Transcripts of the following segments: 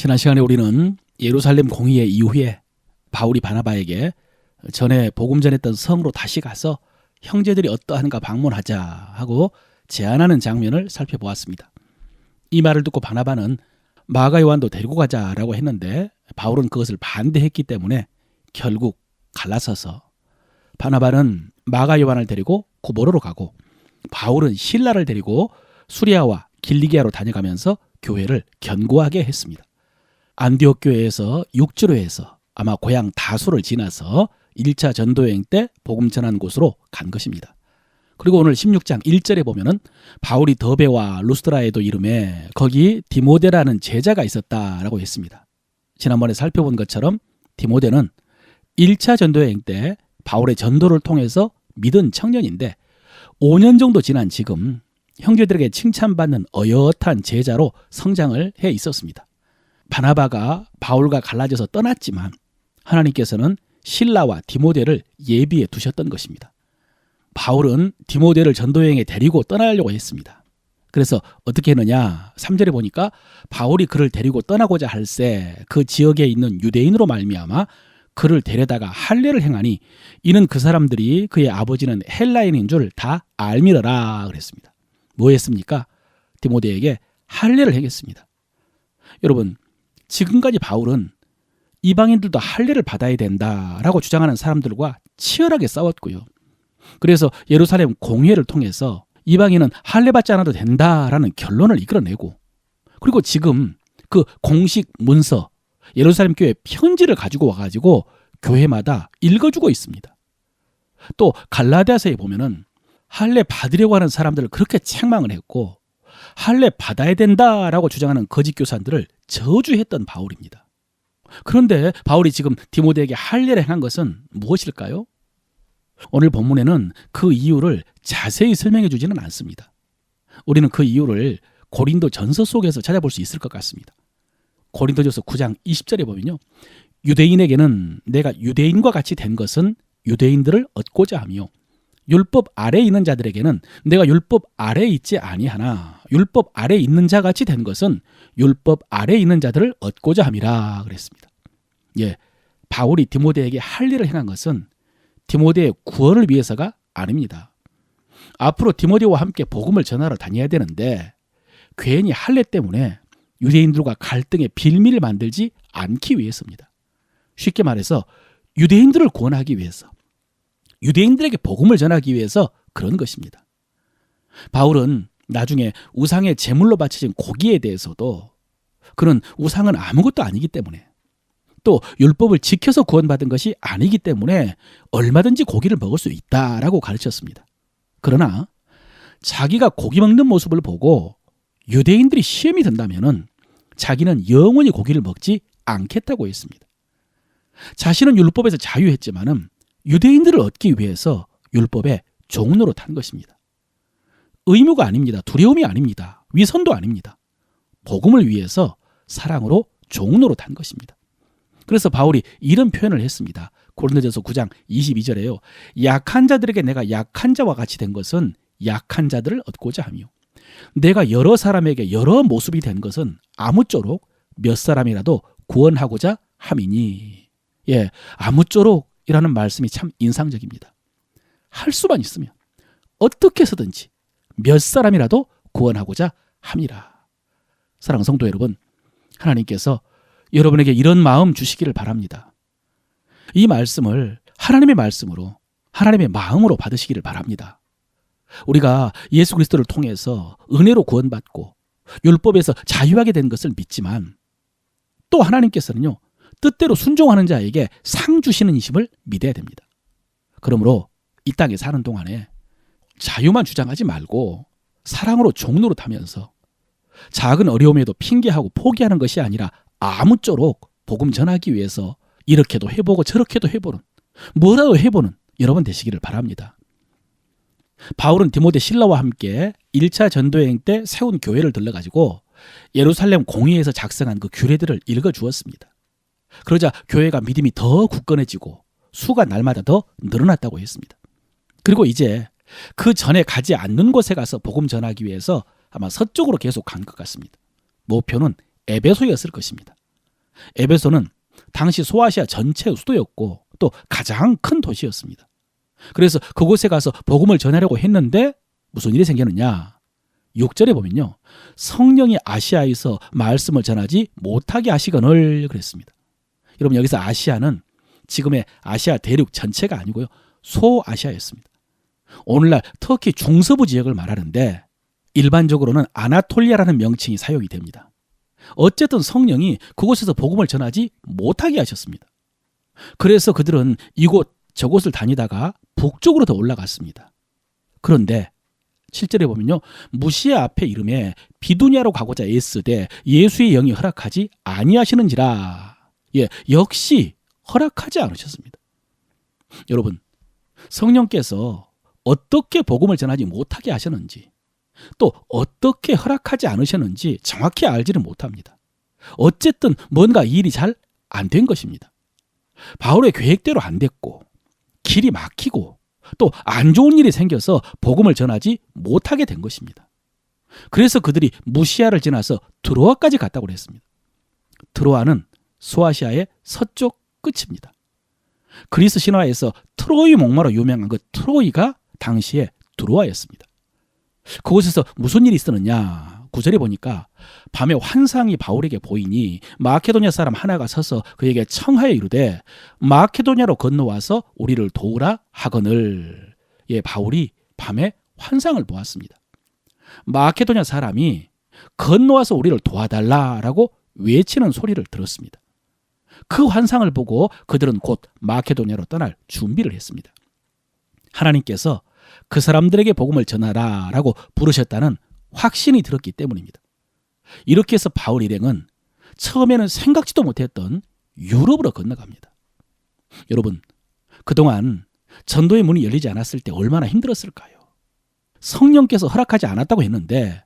지난 시간에 우리는 예루살렘 공의회 이후에 바울이 바나바에게 전에 복음 전했던 성으로 다시 가서 형제들이 어떠한가 방문하자 하고 제안하는 장면을 살펴보았습니다. 이 말을 듣고 바나바는 마가 요한도 데리고 가자라고 했는데 바울은 그것을 반대했기 때문에 결국 갈라서서 바나바는 마가 요한을 데리고 고보로로 가고 바울은 신라를 데리고 수리아와 길리기아로 다녀가면서 교회를 견고하게 했습니다. 안디옥 교회에서 육주로 해서 아마 고향 다수를 지나서 1차 전도여행 때 복음 전한 곳으로 간 것입니다. 그리고 오늘 16장 1절에 보면은 바울이 더베와 루스드라에도 이름에 거기 디모데라는 제자가 있었다라고 했습니다. 지난번에 살펴본 것처럼 디모데는 1차 전도여행 때 바울의 전도를 통해서 믿은 청년인데 5년 정도 지난 지금 형제들에게 칭찬받는 어엿한 제자로 성장을 해 있었습니다. 바나바가 바울과 갈라져서 떠났지만 하나님께서는 신라와 디모데를 예비해 두셨던 것입니다. 바울은 디모데를 전도여행에 데리고 떠나려고 했습니다. 그래서 어떻게 했느냐? 3절에 보니까 바울이 그를 데리고 떠나고자 할새 그 지역에 있는 유대인으로 말미암아 그를 데려다가 할례를 행하니 이는 그 사람들이 그의 아버지는 헬라인인 줄 다 알미러라 그랬습니다. 뭐 했습니까? 디모데에게 할례를 행했습니다. 여러분, 지금까지 바울은 이방인들도 할례를 받아야 된다라고 주장하는 사람들과 치열하게 싸웠고요. 그래서 예루살렘 공회를 통해서 이방인은 할례 받지 않아도 된다라는 결론을 이끌어내고 그리고 지금 그 공식 문서 예루살렘 교회 편지를 가지고 와가지고 교회마다 읽어주고 있습니다. 또 갈라디아서에 보면은 할례 받으려고 하는 사람들을 그렇게 책망을 했고 할례 받아야 된다라고 주장하는 거짓 교사들을 저주했던 바울입니다. 그런데 바울이 지금 디모데에게 할례를 행한 것은 무엇일까요? 오늘 본문에는 그 이유를 자세히 설명해 주지는 않습니다. 우리는 그 이유를 고린도 전서 속에서 찾아볼 수 있을 것 같습니다. 고린도전서 9장 20절에 보면요. 유대인에게는 내가 유대인과 같이 된 것은 유대인들을 얻고자 하며 율법 아래에 있는 자들에게는 내가 율법 아래에 있지 아니하나 율법 아래에 있는 자 같이 된 것은 율법 아래에 있는 자들을 얻고자 함이라 그랬습니다. 예. 바울이 디모데에게 할 일을 행한 것은 디모데의 구원을 위해서가 아닙니다. 앞으로 디모데와 함께 복음을 전하러 다녀야 되는데 괜히 할례 때문에 유대인들과 갈등의 빌미를 만들지 않기 위해서입니다. 쉽게 말해서 유대인들을 구원하기 위해서 유대인들에게 복음을 전하기 위해서 그런 것입니다. 바울은 나중에 우상의 제물로 바쳐진 고기에 대해서도 그는 우상은 아무것도 아니기 때문에 또 율법을 지켜서 구원받은 것이 아니기 때문에 얼마든지 고기를 먹을 수 있다라고 가르쳤습니다. 그러나 자기가 고기 먹는 모습을 보고 유대인들이 시험이 든다면은 자기는 영원히 고기를 먹지 않겠다고 했습니다. 자신은 율법에서 자유했지만은 유대인들을 얻기 위해서 율법의 종로로 탄 것입니다. 의무가 아닙니다. 두려움이 아닙니다. 위선도 아닙니다. 복음을 위해서 사랑으로 종로로 탄 것입니다. 그래서 바울이 이런 표현을 했습니다. 고린도전서 9장 22절에요. 약한 자들에게 내가 약한 자와 같이 된 것은 약한 자들을 얻고자 하며 내가 여러 사람에게 여러 모습이 된 것은 아무쪼록 몇 사람이라도 구원하고자 함이니. 예, 아무쪼록 이라는 말씀이 참 인상적입니다. 할 수만 있으면 어떻게 해서든지 몇 사람이라도 구원하고자 함이라. 사랑 성도 여러분, 하나님께서 여러분에게 이런 마음 주시기를 바랍니다. 이 말씀을 하나님의 말씀으로 하나님의 마음으로 받으시기를 바랍니다. 우리가 예수 그리스도를 통해서 은혜로 구원받고 율법에서 자유하게 된 것을 믿지만 또 하나님께서는요 뜻대로 순종하는 자에게 상 주시는 이심을 믿어야 됩니다. 그러므로 이 땅에 사는 동안에 자유만 주장하지 말고 사랑으로 종로로 타면서 작은 어려움에도 핑계하고 포기하는 것이 아니라 아무쪼록 복음 전하기 위해서 이렇게도 해보고 저렇게도 해보는 뭐라도 해보는 여러분 되시기를 바랍니다. 바울은 디모데 신라와 함께 1차 전도여행 때 세운 교회를 들러가지고 예루살렘 공의에서 작성한 그 규례들을 읽어 주었습니다. 그러자 교회가 믿음이 더 굳건해지고 수가 날마다 더 늘어났다고 했습니다. 그리고 이제 그 전에 가지 않는 곳에 가서 복음 전하기 위해서 아마 서쪽으로 계속 간 것 같습니다. 목표는 에베소였을 것입니다. 에베소는 당시 소아시아 전체의 수도였고 또 가장 큰 도시였습니다. 그래서 그곳에 가서 복음을 전하려고 했는데 무슨 일이 생겼느냐? 6절에 보면요. 성령이 아시아에서 말씀을 전하지 못하게 하시거늘 그랬습니다. 여러분 여기서 아시아는 지금의 아시아 대륙 전체가 아니고요. 소아시아였습니다. 오늘날 터키 중서부 지역을 말하는데 일반적으로는 아나톨리아라는 명칭이 사용이 됩니다. 어쨌든 성령이 그곳에서 복음을 전하지 못하게 하셨습니다. 그래서 그들은 이곳 저곳을 다니다가 북쪽으로 더 올라갔습니다. 그런데 7절에 보면요. 무시의 앞에 이름에 비두니아로 가고자 애쓰되 예수의 영이 허락하지 아니하시는지라. 예, 역시 허락하지 않으셨습니다. 여러분, 성령께서 어떻게 복음을 전하지 못하게 하셨는지 또 어떻게 허락하지 않으셨는지 정확히 알지는 못합니다. 어쨌든 뭔가 이 일이 잘 안 된 것입니다. 바울의 계획대로 안 됐고 길이 막히고 또 안 좋은 일이 생겨서 복음을 전하지 못하게 된 것입니다. 그래서 그들이 무시아를 지나서 드로아까지 갔다고 그랬습니다. 드로아는 소아시아의 서쪽 끝입니다. 그리스 신화에서 트로이 목마로 유명한 그 트로이가 당시에 드로아였습니다. 그곳에서 무슨 일이 있었느냐? 구절에 보니까 밤에 환상이 바울에게 보이니 마케도냐 사람 하나가 서서 그에게 청하여 이르되 마케도냐로 건너와서 우리를 도우라 하거늘 예 바울이 밤에 환상을 보았습니다. 마케도냐 사람이 건너와서 우리를 도와달라라고 외치는 소리를 들었습니다. 그 환상을 보고 그들은 곧 마케도냐로 떠날 준비를 했습니다. 하나님께서 그 사람들에게 복음을 전하라라고 부르셨다는 확신이 들었기 때문입니다. 이렇게 해서 바울 일행은 처음에는 생각지도 못했던 유럽으로 건너갑니다. 여러분, 그동안 전도의 문이 열리지 않았을 때 얼마나 힘들었을까요? 성령께서 허락하지 않았다고 했는데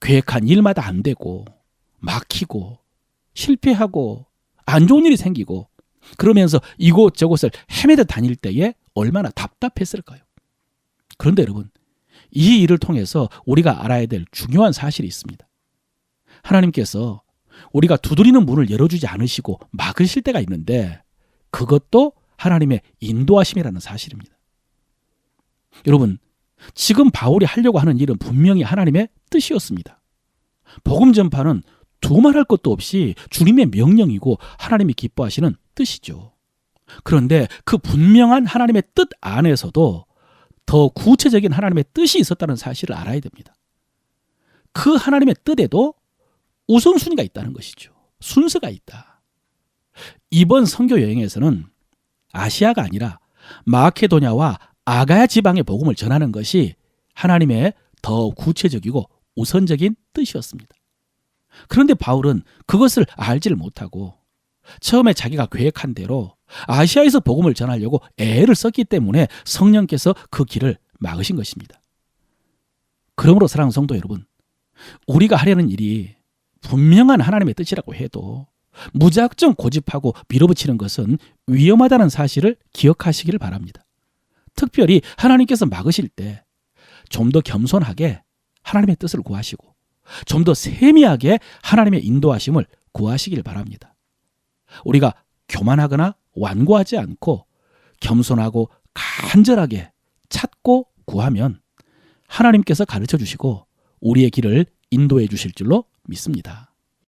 계획한 일마다 안 되고 막히고 실패하고 안 좋은 일이 생기고 그러면서 이곳 저곳을 헤매듯 다닐 때에 얼마나 답답했을까요? 그런데 여러분, 이 일을 통해서 우리가 알아야 될 중요한 사실이 있습니다. 하나님께서 우리가 두드리는 문을 열어주지 않으시고 막으실 때가 있는데 그것도 하나님의 인도하심이라는 사실입니다. 여러분, 지금 바울이 하려고 하는 일은 분명히 하나님의 뜻이었습니다. 복음 전파는 두말할 것도 없이 주님의 명령이고 하나님이 기뻐하시는 뜻이죠. 그런데 그 분명한 하나님의 뜻 안에서도 더 구체적인 하나님의 뜻이 있었다는 사실을 알아야 됩니다. 그 하나님의 뜻에도 우선순위가 있다는 것이죠. 순서가 있다. 이번 선교 여행에서는 아시아가 아니라 마케도냐와 아가야 지방의 복음을 전하는 것이 하나님의 더 구체적이고 우선적인 뜻이었습니다. 그런데 바울은 그것을 알지를 못하고 처음에 자기가 계획한 대로 아시아에서 복음을 전하려고 애를 썼기 때문에 성령께서 그 길을 막으신 것입니다. 그러므로 사랑하는 성도 여러분, 우리가 하려는 일이 분명한 하나님의 뜻이라고 해도 무작정 고집하고 밀어붙이는 것은 위험하다는 사실을 기억하시기를 바랍니다. 특별히 하나님께서 막으실 때 좀 더 겸손하게 하나님의 뜻을 구하시고 좀 더 세미하게 하나님의 인도하심을 구하시길 바랍니다. 우리가 교만하거나 완고하지 않고 겸손하고 간절하게 찾고 구하면 하나님께서 가르쳐 주시고 우리의 길을 인도해 주실 줄로 믿습니다.